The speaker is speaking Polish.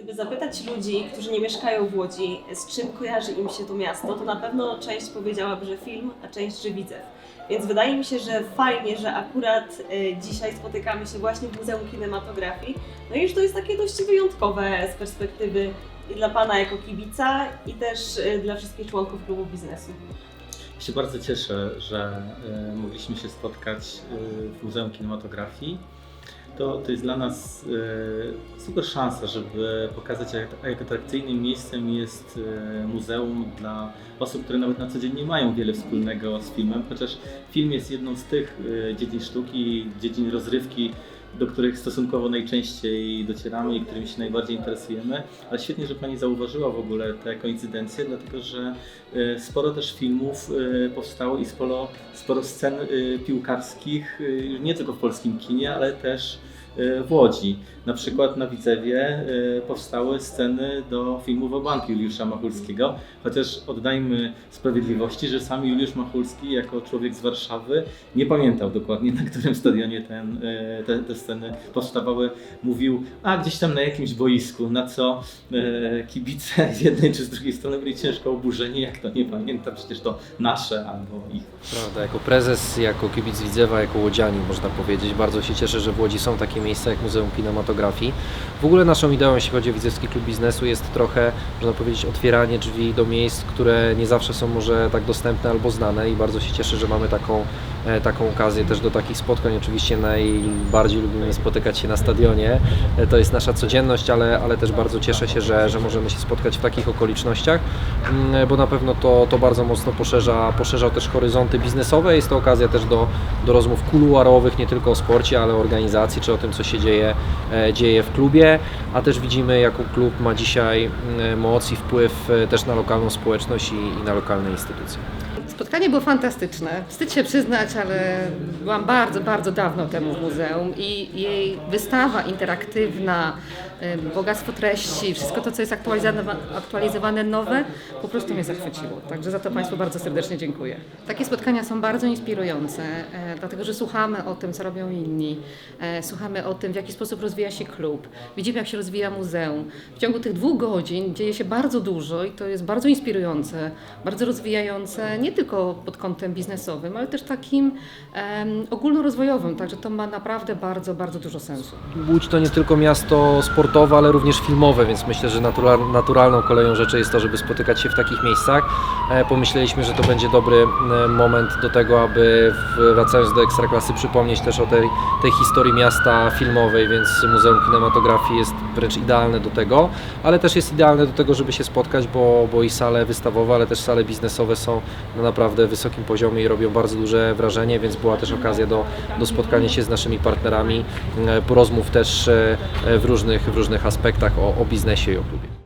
Gdyby zapytać ludzi, którzy nie mieszkają w Łodzi, z czym kojarzy im się to miasto, to na pewno część powiedziałaby, że film, a część, że widzew. Więc wydaje mi się, że fajnie, że akurat y, dzisiaj spotykamy się właśnie w Muzeum Kinematografii. No i że to jest takie dość wyjątkowe z perspektywy i dla Pana jako kibica i też y, dla wszystkich członków klubu biznesu. Ja się bardzo cieszę, że e, mogliśmy się spotkać e, w Muzeum Kinematografii. To, to jest dla nas e, super szansa, żeby pokazać, jak, jak atrakcyjnym miejscem jest e, muzeum dla osób, które nawet na co dzień nie mają wiele wspólnego z filmem, chociaż film jest jedną z tych e, dziedzin sztuki, dziedzin rozrywki, do których stosunkowo najczęściej docieramy i którymi się najbardziej interesujemy. Ale świetnie, że Pani zauważyła w ogóle te koincydencje, dlatego że e, sporo też filmów e, powstało i sporo, sporo scen e, piłkarskich, nie tylko w polskim kinie, ale też w Łodzi. Na przykład na Widzewie e, powstały sceny do filmu Wobank Juliusza Machulskiego, chociaż oddajmy sprawiedliwości, że sam Juliusz Machulski jako człowiek z Warszawy nie pamiętał dokładnie na którym stadionie ten, e, te, te sceny powstawały. Mówił, a gdzieś tam na jakimś boisku, na co kibice z jednej czy z drugiej strony byli ciężko oburzeni, jak to nie pamiętam, przecież to nasze albo ich. Prawda, jako prezes, jako kibic Widzewa, jako łodzianin można powiedzieć, bardzo się cieszę, że w Łodzi są takie miejsca jak Muzeum Kinematografii. W ogóle naszą ideą, jeśli chodzi o Widzewski Klub Biznesu, jest trochę, można powiedzieć, otwieranie drzwi do miejsc, które nie zawsze są może tak dostępne albo znane i bardzo się cieszę, że mamy taką, taką okazję też do takich spotkań. Oczywiście najbardziej lubimy spotykać się na stadionie, E, to jest nasza codzienność, ale, ale też bardzo cieszę się, że, że możemy się spotkać w takich okolicznościach, mm, bo na pewno to, to bardzo mocno poszerza, poszerza też horyzonty biznesowe. Jest to okazja też do, do rozmów kuluarowych, nie tylko o sporcie, ale o organizacji, czy o tym, co się dzieje, e, dzieje w klubie, a też widzimy, jaką klub ma dzisiaj mm, moc i wpływ e, też na lokalną społeczność i, i na lokalne instytucje. Spotkanie było fantastyczne. Wstyd się przyznać, ale byłam bardzo, bardzo dawno temu w muzeum i jej wystawa interaktywna, ym, bogactwo treści, wszystko to, co jest aktualizowane, aktualizowane nowe, po prostu mnie zachwyciło. Także za to Państwu bardzo serdecznie dziękuję. Takie spotkania są bardzo inspirujące, e, dlatego że słuchamy o tym, co robią inni, e, słuchamy o tym, w jaki sposób rozwija się klub, widzimy, jak się rozwija muzeum. W ciągu tych dwóch godzin dzieje się bardzo dużo i to jest bardzo inspirujące, bardzo rozwijające, nie tylko pod kątem biznesowym, ale też takim em, ogólnorozwojowym, także to ma naprawdę bardzo, bardzo dużo sensu. Łódź to nie tylko miasto sportowe, ale również filmowe, więc myślę, że natural, naturalną koleją rzeczy jest to, żeby spotykać się w takich miejscach. E, Pomyśleliśmy, że to będzie dobry e, moment do tego, aby wracając do Ekstraklasy przypomnieć też o tej, tej historii miasta filmowej, więc Muzeum Kinematografii jest wręcz idealne do tego, ale też jest idealne do tego, żeby się spotkać, bo, bo i sale wystawowe, ale też sale biznesowe są na naprawdę wysokim poziomie i robią bardzo duże wrażenie, więc była też okazja do, do spotkania się z naszymi partnerami, e, porozmów też e, w różnych, w różnych aspektach o, o biznesie i o klubie.